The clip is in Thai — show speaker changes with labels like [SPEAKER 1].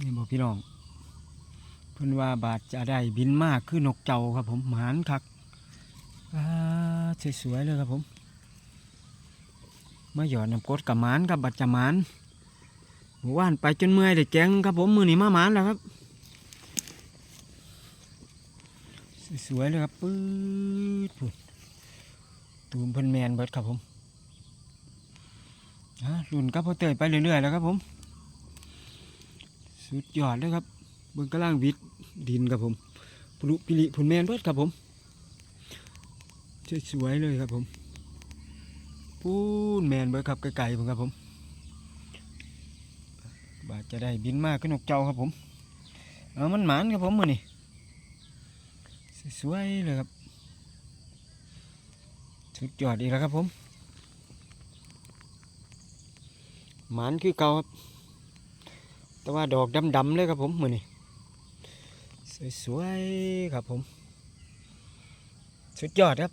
[SPEAKER 1] นี่บอกพี่น้องเพิ่อนว่าบาทจะได้บินมากคือนกเจ้าครับผมหมานคักสวยๆเลยครับผมมาหยอดน้ำกดกับหมานครับบัดจะหมานหมู่ว่านไปจนเมื่อยได้แกงครับผมมือหนีมาหมานแล้วครับสวยๆเลยครับปื๊ดพุ่นตูมเพิ่นแมนเบิดครับผมอะรุ่นกับพ่อเตยไปเรื่อยๆแล้วครับผม สุดยอดเลยครับเบิ่งกำลังวิดดินครับผมปลุปิลิผุนแมนเบิดครับผมสวยเลยครับผมปูนแมนเบิดครับไกลๆผมครับผมบาจะได้บินมากขึ้นนกเจ้าครับผมเอามันหมานครับผมมือนี่สวยเลยครับสุดยอดอีกแล้วครับผมหมานคือเก่าครับ แต่ว่าดอกดำๆเลยครับผมมือนี่สวยๆครับผม สุดยอดครับ